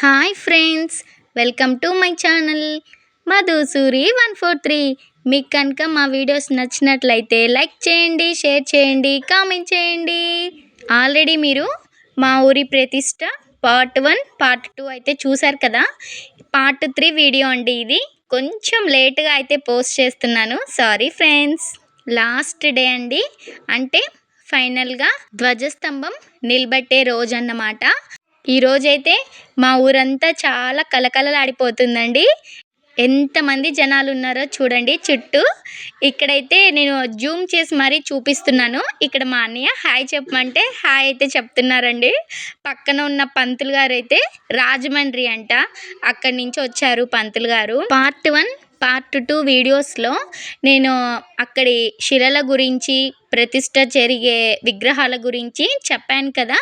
Hi friends welcome to my channel. Madhusuri one four three. మీకు కనుక మా వీడియోస్ నచ్చినట్లయితే లైక్ చేయండి షేర్ చేయండి కామెంట్ చేయండి. ఆల్రెడీ మీరు మా ఊరి ప్రతిష్ట పార్ట్ వన్ పార్ట్ టూ అయితే చూశారు కదా? పార్ట్ త్రీ వీడియో అండి ఇది. కొంచెం లేట్గా అయితే పోస్ట్ చేస్తున్నాను. Sorry friends. లాస్ట్ డే అండి. అంటే ఫైనల్గా ధ్వజస్తంభం నిలబెట్టే రోజు అన్నమాట ఈరోజైతే మా ఊరంతా చాలా కలకలలాడిపోతుందండి ఎంతమంది జనాలు ఉన్నారో చూడండి చుట్టూ. ఇక్కడైతే నేను జూమ్ చేసి మరీ చూపిస్తున్నాను. ఇక్కడ మా అన్నయ్య హాయ్ చెప్పమంటే హాయ్ అయితే చెప్తున్నారండి. పక్కన ఉన్న పంతులు గారు అయితే రాజమండ్రి అంట. అక్కడి నుంచి వచ్చారు పంతులు గారు. పార్ట్ వన్ పార్ట్ టూ వీడియోస్లో నేను అక్కడి శిలల గురించి ప్రతిష్ట జరిగే విగ్రహాల గురించి చెప్పాను కదా.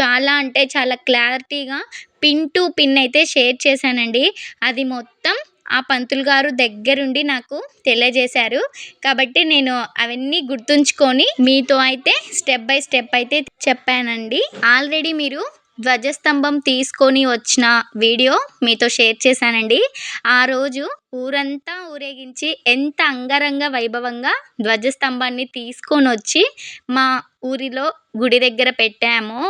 చాలా అంటే చాలా క్లారిటీగా పిన్ టు పిన్ అయితే షేర్ చేశానండి. అది మొత్తం ఆ పంతులు గారు దగ్గరుండి నాకు తెలియజేశారు. కాబట్టి నేను అవన్నీ గుర్తుంచుకొని మీతో అయితే స్టెప్ బై స్టెప్ అయితే చెప్పానండి. ఆల్రెడీ మీరు ధ్వజస్తంభం తీసుకొని వచ్చిన వీడియో మీతో షేర్ చేశానండి. ఆ రోజు ఊరంతా ఊరేగించి ఎంత అంగరంగ వైభవంగా ధ్వజస్తంభాన్ని తీసుకొని వచ్చి మా ఊరిలో గుడి దగ్గర పెట్టామో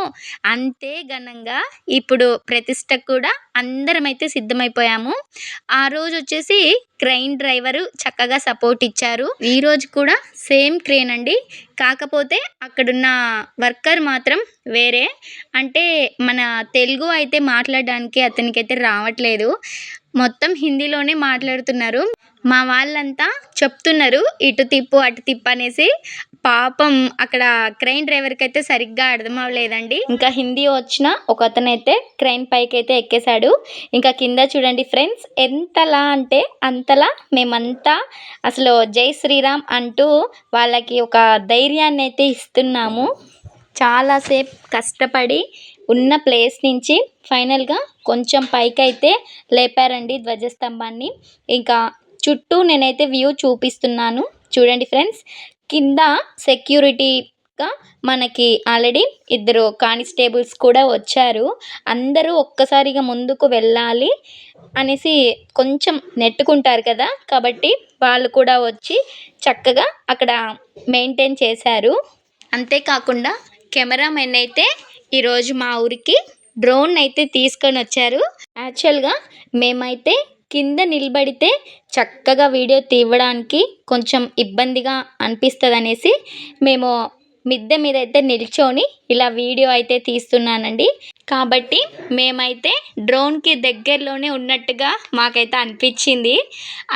అంతే ఘనంగా ఇప్పుడు ప్రతిష్ట కూడా అందరం అయితే సిద్ధమైపోయాము. ఆ రోజు వచ్చేసి క్రెయిన్ డ్రైవరు చక్కగా సపోర్ట్ ఇచ్చారు. ఈ రోజు కూడా సేమ్ క్రేన్ అండి. కాకపోతే అక్కడున్న వర్కర్ మాత్రం వేరే. అంటే మన తెలుగు అయితే మాట్లాడడానికి అతనికైతే రావట్లేదు. మొత్తం హిందీలోనే మాట్లాడుతున్నారు. మా వాళ్ళంతా చెప్తున్నారు ఇటు తిప్పు అటు తిప్పు అనేసి. పాపం అక్కడ క్రైన్ డ్రైవర్కి అయితే సరిగ్గా అర్థం అవ్వలేదండి. ఇంకా హిందీ వచ్చిన ఒక అతను అయితే క్రైన్ పైకి అయితే ఎక్కేశాడు. ఇంకా కింద చూడండి ఫ్రెండ్స్ ఎంతలా అంటే అంతలా మేమంతా అసలు జై శ్రీరామ్ అంటూ వాళ్ళకి ఒక ధైర్యాన్ని అయితే ఇస్తున్నాము చాలాసేపు కష్టపడి ఉన్న ప్లేస్ నుంచి ఫైనల్గా కొంచెం పైకి అయితే లేపారండి ధ్వజస్తంభాన్ని. ఇంకా చుట్టూ నేనైతే వ్యూ చూపిస్తున్నాను. చూడండి ఫ్రెండ్స్ కింద సెక్యూరిటీగా మనకి ఆల్రెడీ ఇద్దరు కానిస్టేబుల్స్ కూడా వచ్చారు. అందరూ ఒక్కసారిగా ముందుకు వెళ్ళాలి అనేసి కొంచెం నెట్టుకుంటారు కదా. కాబట్టి వాళ్ళు కూడా వచ్చి చక్కగా అక్కడ మెయింటైన్ చేశారు. అంతేకాకుండా కెమెరామెన్ అయితే ఈరోజు మా ఊరికి డ్రోన్ అయితే తీసుకొని వచ్చారు. యాక్చువల్గా మేమైతే కింద నిలబడితే చక్కగా వీడియో తీయడానికి కొంచెం ఇబ్బందిగా అనిపిస్తుంది అనేసి మేము మిద్దె మీద అయితే నిల్చొని ఇలా వీడియో అయితే తీస్తున్నానండి. కాబట్టి మేమైతే డ్రోన్కి దగ్గరలోనే ఉన్నట్టుగా మాకైతే అనిపించింది.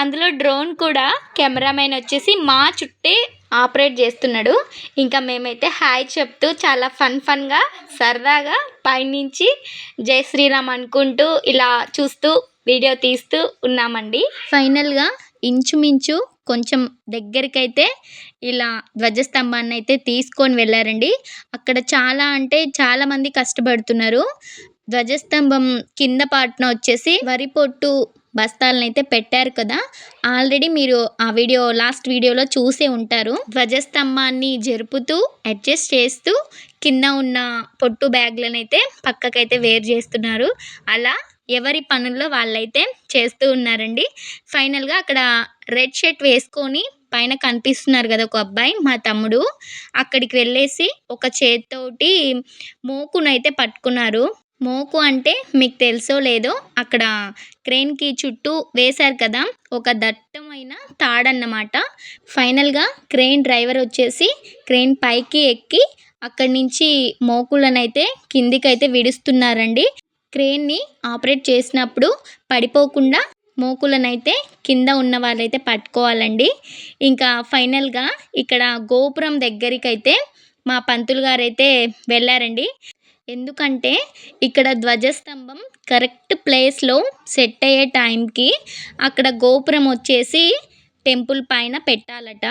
అందులో డ్రోన్ కూడా కెమెరామెన్ వచ్చేసి మా చుట్టే ఆపరేట్ చేస్తున్నాడు. ఇంకా మేమైతే హాయ్ చెప్తూ చాలా ఫన్ ఫన్గా సరదాగా పైనుంచి జై శ్రీరామ్ అనుకుంటూ ఇలా చూస్తూ వీడియో తీస్తూ ఉన్నామండి. ఫైనల్గా ఇంచుమించు కొంచెం దగ్గరకైతే ఇలా ధ్వజస్తంభాన్ని అయితే తీసుకొని వెళ్ళారండి. అక్కడ చాలా అంటే చాలామంది కష్టపడుతున్నారు. ధ్వజస్తంభం కింద పాటున వచ్చేసి వరి పొట్టు బస్తాలను అయితే పెట్టారు కదా. ఆల్రెడీ మీరు ఆ వీడియో లాస్ట్ వీడియోలో చూసే ఉంటారు. ధ్వజస్తంభాన్ని జరుపుతూ అడ్జస్ట్ చేస్తూ కింద ఉన్న పొట్టు బ్యాగ్లను అయితే పక్కకైతే వేరు చేస్తున్నారు. అలా ఎవరి పనుల్లో వాళ్ళైతే చేస్తూ ఉన్నారండి. ఫైనల్గా అక్కడ రెడ్ షర్ట్ వేసుకొని పైన కనిపిస్తున్నారు కదా ఒక అబ్బాయి మా తమ్ముడు. అక్కడికి వెళ్ళేసి ఒక చేత్తోటి మోకునైతే పట్టుకున్నారు. మోకు అంటే మీకు తెలుసో లేదో అక్కడ క్రెయిన్కి చుట్టూ వేశారు కదా ఒక దట్టమైన తాడన్నమాట. ఫైనల్గా క్రెయిన్ డ్రైవర్ వచ్చేసి క్రెయిన్ పైకి ఎక్కి అక్కడి నుంచి మోకులనైతే కిందికైతే విడుస్తున్నారండి. క్రేన్ని ఆపరేట్ చేసినప్పుడు పడిపోకుండా మోకులనైతే కింద ఉన్న వాళ్ళైతే పట్టుకోవాలండి. ఇంకా ఫైనల్గా ఇక్కడ గోపురం దగ్గరికైతే మా పంతులు గారైతే వెళ్ళారండి. ఎందుకంటే ఇక్కడ ధ్వజస్తంభం కరెక్ట్ ప్లేస్లో సెట్ అయ్యే టైంకి అక్కడ గోపురం వచ్చేసి టెంపుల్ పైన పెట్టాలట.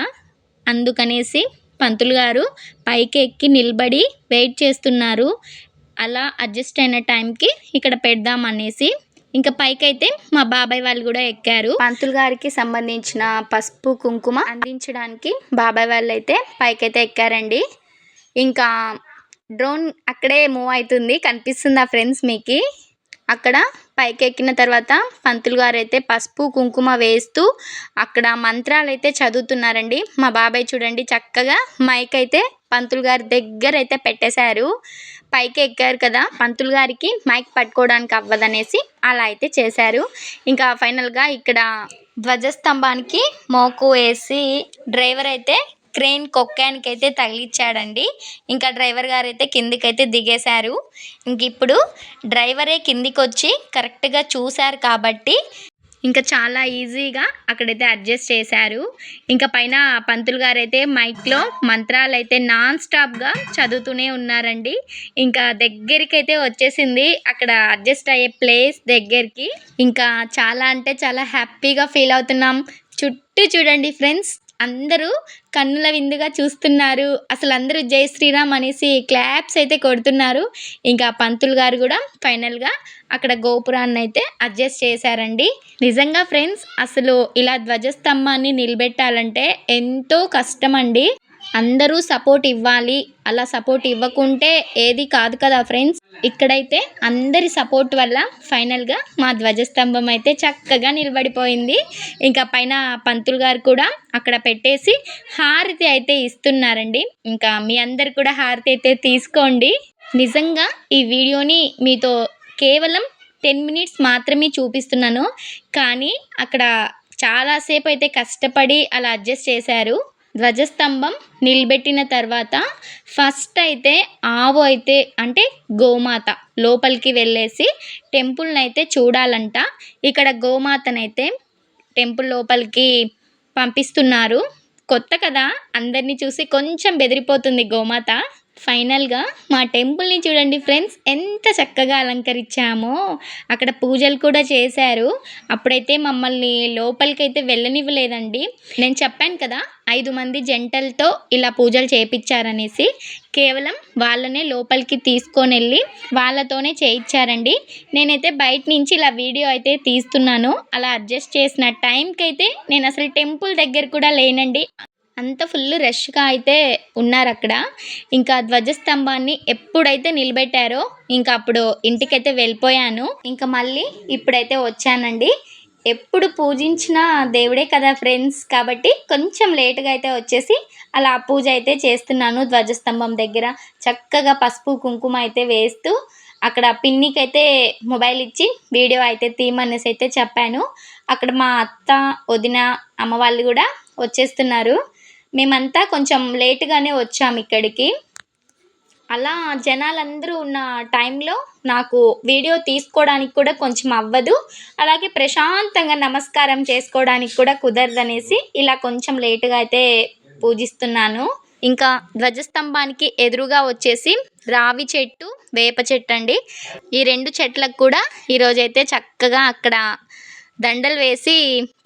అందుకనేసి పంతులు గారు పైకి ఎక్కి నిలబడి వెయిట్ చేస్తున్నారు. అలా అడ్జస్ట్ అయిన టైంకి ఇక్కడ పెడదాం అనేసి. ఇంకా పైకైతే మా బాబాయ్ వాళ్ళు కూడా ఎక్కారు. పంతులు గారికి సంబంధించిన పసుపు కుంకుమ అందించడానికి బాబాయ్ వాళ్ళు అయితే పైకైతే ఎక్కారండి. ఇంకా డ్రోన్ అక్కడే మూవ్ అవుతుంది. కనిపిస్తుందా ఫ్రెండ్స్ మీకు? అక్కడ పైకి ఎక్కిన తర్వాత పంతులు గారు అయితే పసుపు కుంకుమ వేస్తూ అక్కడ మంత్రాలు అయితే చదువుతున్నారండి. మా బాబాయ్ చూడండి చక్కగా మైక్ అయితే పంతులు గారి దగ్గర అయితే పెట్టేశారు. పైకి ఎక్కారు కదా పంతులు గారికి మైక్ పట్టుకోవడానికి అవ్వదనేసి అలా అయితే చేశారు. ఇంకా ఫైనల్గా ఇక్కడ ధ్వజస్తంభానికి మోకు వేసి డ్రైవర్ అయితే క్రెయిన్ కొక్కానికి అయితే తగిలిచ్చాడండి. ఇంకా డ్రైవర్ గారు అయితే కిందికైతే దిగేశారు. ఇంక ఇప్పుడు డ్రైవరే కిందికి వచ్చి కరెక్ట్గా చూశారు కాబట్టి ఇంకా చాలా ఈజీగా అక్కడైతే అడ్జస్ట్ చేశారు. ఇంకా పైన పంతులు గారు అయితే మైక్లో మంత్రాలు అయితే నాన్ స్టాప్గా చదువుతూనే ఉన్నారండి. ఇంకా దగ్గరికి అయితే వచ్చేసింది అక్కడ అడ్జస్ట్ అయ్యే ప్లేస్ దగ్గరికి. ఇంకా చాలా అంటే చాలా హ్యాపీగా ఫీల్ అవుతున్నాం. చుట్టూ చూడండి ఫ్రెండ్స్. అందరూ కన్నుల విందుగా చూస్తున్నారు. అసలు అందరూ జై శ్రీరామ్ అనేసి క్లాప్స్ అయితే కొడుతున్నారు. ఇంకా పంతులు గారు కూడా ఫైనల్గా అక్కడ గోపురాన్ని అయితే అడ్జస్ట్ చేశారండి. నిజంగా ఫ్రెండ్స్ అసలు ఇలా ధ్వజస్తంభాన్ని నిలబెట్టాలంటే ఎంతో కష్టం అండి అందరూ సపోర్ట్ ఇవ్వాలి. అలా సపోర్ట్ ఇవ్వకుంటే ఏది కాదు కదా ఫ్రెండ్స్ ఇక్కడైతే అందరి సపోర్ట్ వల్ల ఫైనల్గా మా ధ్వజస్తంభం అయితే చక్కగా నిలబడిపోయింది. ఇంకా పైన పంతులు గారు కూడా అక్కడ పెట్టేసి హారతి అయితే ఇస్తున్నారండి. ఇంకా మీ అందరు కూడా హారతి అయితే తీసుకోండి. నిజంగా ఈ వీడియోని మీతో కేవలం టెన్ మినిట్స్ మాత్రమే చూపిస్తున్నాను. కానీ అక్కడ చాలాసేపు అయితే కష్టపడి అలా అడ్జస్ట్ చేశారు. ధ్వజస్తంభం నిలబెట్టిన తర్వాత ఫస్ట్ అయితే ఆవు అయితే అంటే గోమాత లోపలికి వెళ్ళేసి టెంపుల్ని అయితే చూడాలంట. ఇక్కడ గోమాతనైతే టెంపుల్ లోపలికి పంపిస్తున్నారు. కొత్త కదా అందరినీ చూసి కొంచెం బెదిరిపోతుంది గోమాత. ఫైనల్గా మా టెంపుల్ని చూడండి ఫ్రెండ్స్ ఎంత చక్కగా అలంకరించామో. అక్కడ పూజలు కూడా చేశారు. అప్పుడైతే మమ్మల్ని లోపలికి అయితే వెళ్ళనివ్వలేదండి. నేను చెప్పాను కదా ఐదు మంది జంటలతో ఇలా పూజలు చేయించారనేసి కేవలం వాళ్ళనే లోపలికి తీసుకొని వెళ్ళి వాళ్ళతోనే చేయించారండి నేనైతే బయట నుంచి ఇలా వీడియో అయితే తీస్తున్నాను. అలా అడ్జస్ట్ చేసిన టైంకి అయితే నేను అసలు టెంపుల్ దగ్గర కూడా లేనండి. అంత ఫుల్ రష్గా అయితే ఉన్నారు అక్కడ ఇంకా ధ్వజస్తంభాన్ని ఎప్పుడైతే నిలబెట్టారో ఇంకా అప్పుడు ఇంటికైతే వెళ్ళిపోయాను. ఇంకా మళ్ళీ ఇప్పుడైతే వచ్చానండి. ఎప్పుడు పూజించిన దేవుడే కదా ఫ్రెండ్స్ కాబట్టి కొంచెం లేటుగా అయితే వచ్చేసి అలా పూజ అయితే చేస్తున్నాను ధ్వజస్తంభం దగ్గర. చక్కగా పసుపు కుంకుమ అయితే వేస్తూ అక్కడ పిన్నికి అయితే మొబైల్ ఇచ్చి వీడియో అయితే తీయమనేసి అయితే చెప్పాను. అక్కడ మా అత్త వదిన అమ్మ వాళ్ళు కూడా వచ్చేస్తున్నారు. మేమంతా కొంచెం లేటుగానే వచ్చాము ఇక్కడికి. అలా జనాలందరూ ఉన్న టైంలో నాకు వీడియో తీసుకోవడానికి కూడా కొంచెం అవ్వదు. అలాగే ప్రశాంతంగా నమస్కారం చేసుకోవడానికి కూడా కుదరదనేసి ఇలా కొంచెం లేటుగా అయితే పూజిస్తున్నాను. ఇంకా ధ్వజస్తంభానికి ఎదురుగా వచ్చేసి రావి చెట్టు వేప చెట్టు అండి. ఈ రెండు చెట్లకు కూడా ఈరోజైతే చక్కగా అక్కడ దండలు వేసి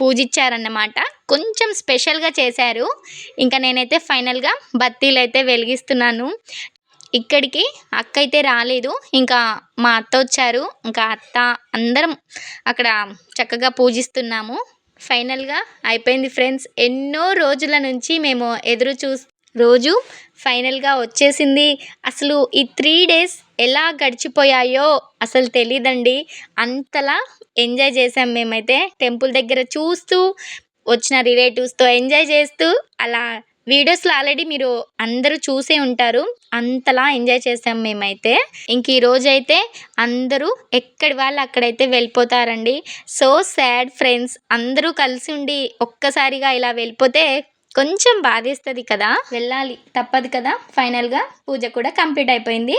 పూజించారన్నమాట. కొంచెం స్పెషల్గా చేశారు. ఇంకా నేనైతే ఫైనల్గా బత్తీలు అయితే వెలిగిస్తున్నాను. ఇక్కడికి అక్క అయితే రాలేదు. ఇంకా మా అత్త వచ్చారు. ఇంకా అత్త అందరం అక్కడ చక్కగా పూజిస్తున్నాము. ఫైనల్గా అయిపోయింది ఫ్రెండ్స్. ఎన్నో రోజుల నుంచి మేము ఎదురు చూ రోజు ఫైనల్గా వచ్చేసింది. అసలు ఈ త్రీ డేస్ ఎలా గడిచిపోయాయో అసలు తెలీదండి. అంతలా ఎంజాయ్ చేసాం మేమైతే. టెంపుల్ దగ్గర చూస్తూ వచ్చిన రిలేటివ్స్తో ఎంజాయ్ చేస్తూ అలా వీడియోస్లో ఆల్రెడీ మీరు అందరూ చూసే ఉంటారు. అంతలా ఎంజాయ్ చేసాం మేమైతే. ఇంక ఈ అయితే అందరూ ఎక్కడి వాళ్ళు అక్కడైతే వెళ్ళిపోతారండి. సో సాడ్ ఫ్రెండ్స్ అందరూ కలిసి ఉండి ఒక్కసారిగా ఇలా వెళ్ళిపోతే కొంచెం బాధేస్తుంది కదా? వెళ్ళాలి. తప్పదు కదా? ఫైనల్గా పూజ కూడా కంప్లీట్ అయిపోయింది.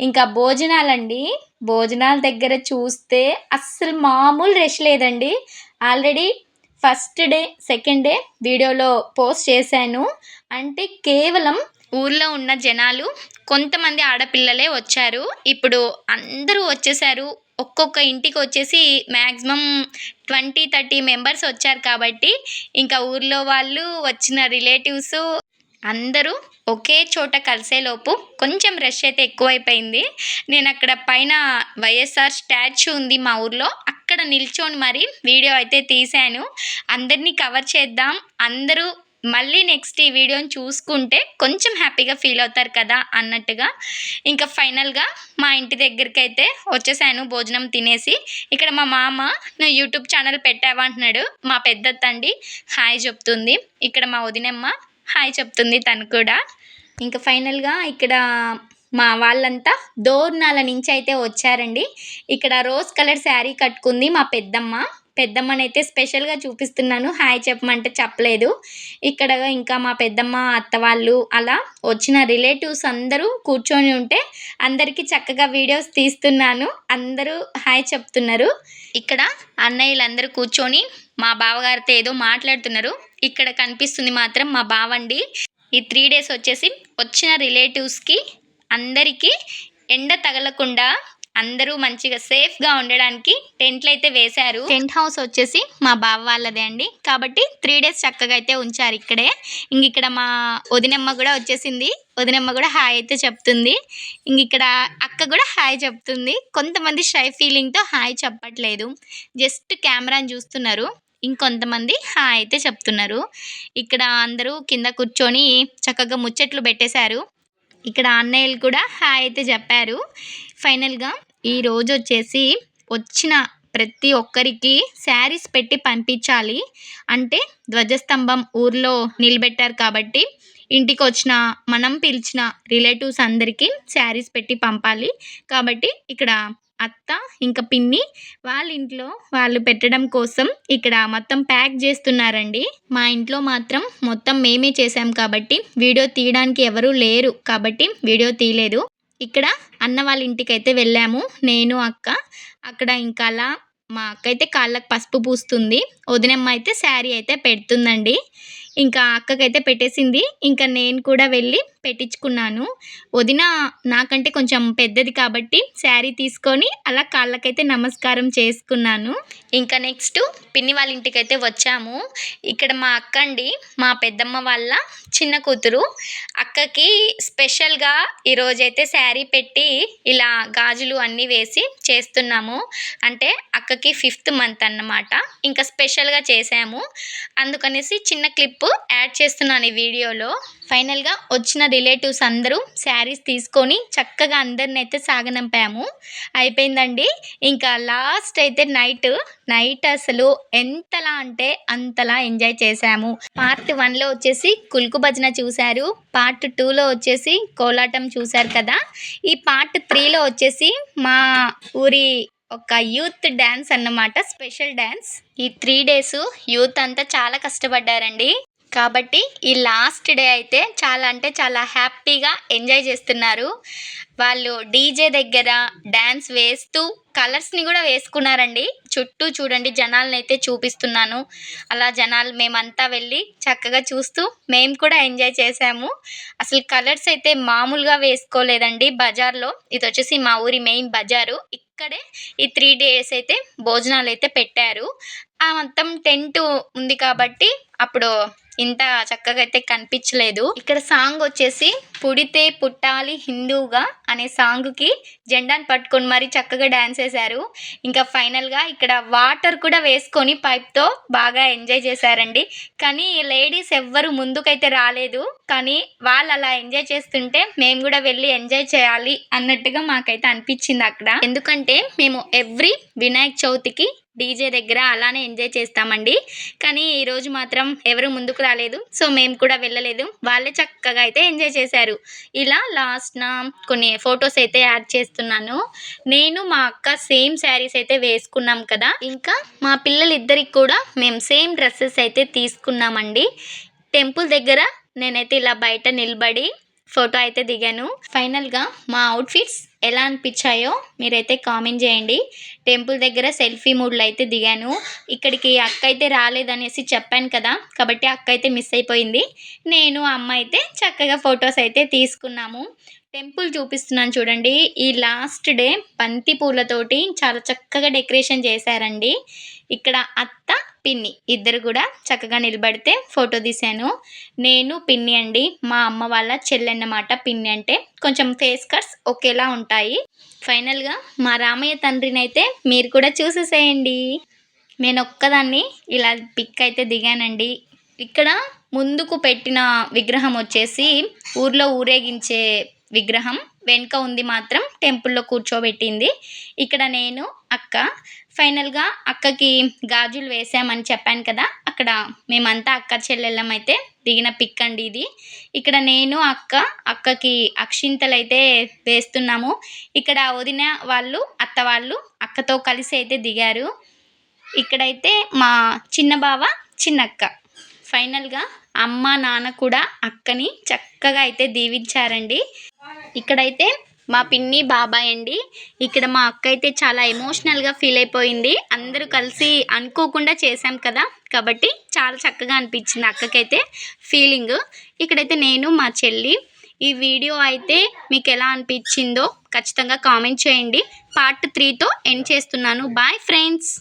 ఇంకా భోజనాలండి. భోజనాల దగ్గర చూస్తే అస్సలు మామూలు రెష్ లేదండి. Already first day second day వీడియోలో పోస్ట్ చేశాను. అంటే కేవలం ఊర్లో ఉన్న జనాలు కొంతమంది ఆడపిల్లలే వచ్చారు. ఇప్పుడు అందరూ వచ్చేసారు. ఒక్కొక్క ఇంటికి వచ్చేసి మ్యాక్సిమం ట్వంటీ థర్టీ మెంబర్స్ వచ్చారు కాబట్టి ఇంకా ఊర్లో వాళ్ళు వచ్చిన రిలేటివ్స్ అందరూ ఒకే చోట కలిసేలోపు కొంచెం రష్ అయితే ఎక్కువైపోయింది. నేను అక్కడ పైన వైఎస్ఆర్ స్టాచ్యూ ఉంది మా ఊర్లో. అక్కడ నిల్చొని మరి వీడియో అయితే తీశాను. అందరినీ కవర్ చేద్దాం. అందరూ మళ్ళీ నెక్స్ట్ ఈ వీడియోని చూసుకుంటే కొంచెం హ్యాపీగా ఫీల్ అవుతారు కదా అన్నట్టుగా. ఇంకా ఫైనల్గా మా ఇంటి దగ్గరికి అయితే వచ్చేసాను భోజనం తినేసి. ఇక్కడ మా మామ నువ్వు యూట్యూబ్ ఛానల్ పెట్టావా? అంటున్నాడు. మా పెద్ద తండ్రి హాయ్ చెప్తుంది. ఇక్కడ మా వదినమ్మ హాయ్ చెప్తుంది తను కూడా. ఇంకా ఫైనల్గా ఇక్కడ మా వాళ్ళంతా దోర్నాల నుంచి అయితే వచ్చారండి. ఇక్కడ రోజ్ కలర్ శారీ కట్టుకుంది మా పెద్దమ్మ. పెద్దమ్మనైతే స్పెషల్గా చూపిస్తున్నాను. హాయ్ చెప్పమంటే చెప్పలేదు. ఇక్కడ ఇంకా మా పెద్దమ్మ అత్త వాళ్ళు అలా వచ్చిన రిలేటివ్స్ అందరూ కూర్చొని ఉంటే అందరికీ చక్కగా వీడియోస్ తీస్తున్నాను. అందరూ హాయ్ చెప్తున్నారు. ఇక్కడ అన్నయ్యలందరూ కూర్చొని మా బావగారితో ఏదో మాట్లాడుతున్నారు. ఇక్కడ కనిపిస్తుంది మాత్రం మా బావండి. ఈ త్రీ డేస్ వచ్చేసి వచ్చిన రిలేటివ్స్కి అందరికీ ఎండ తగలకుండా అందరూ మంచిగా సేఫ్గా ఉండడానికి టెంట్లు అయితే వేశారు. టెంట్ హౌస్ వచ్చేసి మా బావ వాళ్ళదే అండి. కాబట్టి త్రీ డేస్ చక్కగా అయితే ఉంచారు ఇక్కడే. ఇంక ఇక్కడ మా వదినమ్మ కూడా వచ్చేసింది. వదినమ్మ కూడా హాయ్ అయితే చెప్తుంది. ఇంక ఇక్కడ అక్క కూడా హాయ్ చెప్తుంది. కొంతమంది షై ఫీలింగ్తో హాయ్ చెప్పట్లేదు. జస్ట్ కెమెరాని చూస్తున్నారు. ఇంకొంతమంది హాయ్ అయితే చెప్తున్నారు. ఇక్కడ అందరూ కింద కూర్చొని చక్కగా ముచ్చట్లు పెట్టేశారు. ఇక్కడ అన్నయ్యలు కూడా హాయ్ అయితే చెప్పారు. ఫైనల్గా ఈ రోజు వచ్చేసి వచ్చిన ప్రతి ఒక్కరికి శారీస్ పెట్టి పంపించాలి. అంటే ధ్వజస్తంభం ఊర్లో నిలబెట్టారు కాబట్టి ఇంటికి వచ్చిన మనం పిలిచిన రిలేటివ్స్ అందరికీ శారీస్ పెట్టి పంపాలి. కాబట్టి ఇక్కడ అత్త ఇంకా పిన్ని వాళ్ళ ఇంట్లో వాళ్ళు పెట్టడం కోసం ఇక్కడ మొత్తం ప్యాక్ చేస్తున్నారండి. మా ఇంట్లో మాత్రం మొత్తం మేమే చేసాం కాబట్టి వీడియో తీయడానికి ఎవరూ లేరు కాబట్టి వీడియో తీయలేదు. ఇక్కడ అన్న వాళ్ళ ఇంటికి అయితే వెళ్ళాము. నేను అక్క అక్కడ ఇంకా అలా మా అక్క అయితే కాళ్ళకు పసుపు పూస్తుంది. వదినమ్మ అయితే శారీ అయితే పెడుతుందండి. ఇంకా అక్కకైతే పెట్టేసింది. ఇంకా నేను కూడా వెళ్ళి పెట్టించుకున్నాను. వదిన నాకంటే కొంచెం పెద్దది కాబట్టి శారీ తీసుకొని అలా కాళ్ళకైతే నమస్కారం చేసుకున్నాను. ఇంకా నెక్స్ట్ పిన్ని వాళ్ళ ఇంటికి అయితే వచ్చాము. ఇక్కడ మా అక్క అండి మా పెద్దమ్మ వాళ్ళ చిన్న కూతురు. అక్కకి స్పెషల్గా ఈరోజైతే శారీ పెట్టి ఇలా గాజులు అన్నీ వేసి చేస్తున్నాము. అంటే అక్కకి ఫిఫ్త్ మంత్ అన్నమాట. ఇంకా స్పెషల్గా చేసాము. అందుకనేసి చిన్న క్లిప్ యాడ్ చేస్తున్నాను ఈ వీడియోలో. ఫైనల్గా వచ్చిన రిలేటివ్స్ అందరూ శారీస్ తీసుకొని చక్కగా అందరిని అయితే సాగనంపాము. అయిపోయిందండి. ఇంకా లాస్ట్ అయితే నైట్ నైట్ అసలు ఎంతలా అంటే అంతలా ఎంజాయ్ చేశాము. పార్ట్ వన్లో వచ్చేసి కుల్కు భజన చూశారు. పార్ట్ టూలో వచ్చేసి కోలాటం చూశారు కదా. ఈ పార్ట్ త్రీలో వచ్చేసి మా ఊరి ఒక యూత్ డ్యాన్స్ అన్నమాట స్పెషల్ డ్యాన్స్ ఈ త్రీ డేస్ యూత్ అంతా చాలా కష్టపడ్డారండి. కాబట్టి ఈ లాస్ట్ డే అయితే చాలా అంటే చాలా హ్యాపీగా ఎంజాయ్ చేస్తున్నారు. వాళ్ళు డీజే దగ్గర డ్యాన్స్ వేస్తూ కలర్స్ని కూడా వేసుకున్నారండి. చుట్టూ చూడండి జనాలను అయితే చూపిస్తున్నాను. అలా జనాలు మేమంతా వెళ్ళి చక్కగా చూస్తూ మేము కూడా ఎంజాయ్ చేసాము అసలు కలర్స్ అయితే మామూలుగా వేసుకోలేదండి బజార్లో. ఇది వచ్చేసి మా ఊరి మెయిన్ బజారు. ఇక్కడే ఈ త్రీ డేస్ అయితే భోజనాలు అయితే పెట్టారు. ఆ మొత్తం టెంట్ ఉంది కాబట్టి అప్పుడు ఇంత చక్కగా అయితే కనిపించలేదు. ఇక్కడ సాంగ్ వచ్చేసి పుడితే పుట్టాలి హిందువుగా అనే సాంగ్కి జెండాను పట్టుకొని మరి చక్కగా డ్యాన్స్ వేశారు ఇంకా ఫైనల్గా ఇక్కడ వాటర్ కూడా వేసుకొని పైప్తో బాగా ఎంజాయ్ చేశారండి. కానీ లేడీస్ ఎవ్వరు ముందుకైతే రాలేదు. కానీ వాళ్ళు అలా ఎంజాయ్ చేస్తుంటే మేము కూడా వెళ్ళి ఎంజాయ్ చేయాలి అన్నట్టుగా మాకైతే అనిపించింది అక్కడ. ఎందుకంటే మేము ఎవ్రీ వినాయక చవితికి డీజే దగ్గర అలానే ఎంజాయ్ చేస్తామండి. కానీ ఈరోజు మాత్రం ఎవరు ముందుకు రాలేదు. సో మేము కూడా వెళ్ళలేదు. వాళ్ళే చక్కగా అయితే ఎంజాయ్ చేశారు. ఇలా లాస్ట్న కొన్ని ఫొటోస్ అయితే యాడ్ చేస్తున్నాను. నేను మా అక్క సేమ్ శారీస్ అయితే వేసుకున్నాం కదా. ఇంకా మా పిల్లలిద్దరికి కూడా మేము సేమ్ డ్రెస్సెస్ అయితే తీసుకున్నామండి. టెంపుల్ దగ్గర నేనైతే ఇలా బయట నిలబడి ఫోటో అయితే దిగాను. ఫైనల్గా మా అవుట్ఫిట్స్ ఎలా అనిపించాయో మీరైతే కామెంట్ చేయండి. టెంపుల్ దగ్గర సెల్ఫీ మూడ్లో అయితే దిగాను. ఇక్కడికి అక్క అయితే రాలేదనేసి చెప్పాను కదా కాబట్టి అక్క అయితే మిస్ అయిపోయింది. నేను అమ్మ అయితే చక్కగా ఫొటోస్ అయితే తీసుకున్నాము. టెంపుల్ చూపిస్తున్నాను చూడండి. ఈ లాస్ట్ డే బంతి పూలతోటి చాలా చక్కగా డెకరేషన్ చేశారండి. ఇక్కడ అత్త పిన్ని. ఇద్దరు కూడా చక్కగా నిలబడితే ఫోటో తీశాను. నేను పిన్ని అండి మా అమ్మ వాళ్ళ చెల్లెన్నమాట పిన్ని అంటే. కొంచెం ఫేస్ కట్స్ ఒకేలా ఉంటాయి. ఫైనల్గా మా రామయ్య తండ్రిని అయితే మీరు కూడా చూసేసేయండి. నేను ఒక్కదాన్ని ఇలా పిక్ అయితే దిగానండి. ఇక్కడ ముందుకు పెట్టిన విగ్రహం వచ్చేసి ఊర్లో ఊరేగించే విగ్రహం. వెనుక ఉంది మాత్రం టెంపుల్లో కూర్చోబెట్టింది. ఇక్కడ నేను అక్క ఫైనల్గా అక్కకి గాజులు వేసామని చెప్పాను కదా అక్కడ మేమంతా అక్క చెల్లెళ్ళం అయితే దిగిన పిక్ అండి ఇది. ఇక్కడ నేను అక్క అక్కకి అక్షింతలు అయితే వేస్తున్నాము. ఇక్కడ వదిన వాళ్ళు అత్త వాళ్ళు అక్కతో కలిసి అయితే దిగారు. ఇక్కడైతే మా చిన్న బావ చిన్నక్క. ఫైనల్గా అమ్మ నాన్న కూడా అక్కని చక్కగా అయితే దీవించారండి. ఇక్కడైతే మా పిన్ని బాబాయ్ అండి. ఇక్కడ మా అక్క అయితే చాలా ఎమోషనల్గా ఫీల్ అయిపోయింది. అందరూ కలిసి అనుకోకుండా చేశాం కదా. కాబట్టి చాలా చక్కగా అనిపించింది అక్కకైతే ఫీలింగ్ ఇక్కడైతే నేను మా చెల్లి. ఈ వీడియో అయితే మీకు ఎలా అనిపించిందో ఖచ్చితంగా కామెంట్ చేయండి. పార్ట్ త్రీతో ఎండ్ చేస్తున్నాను. Bye friends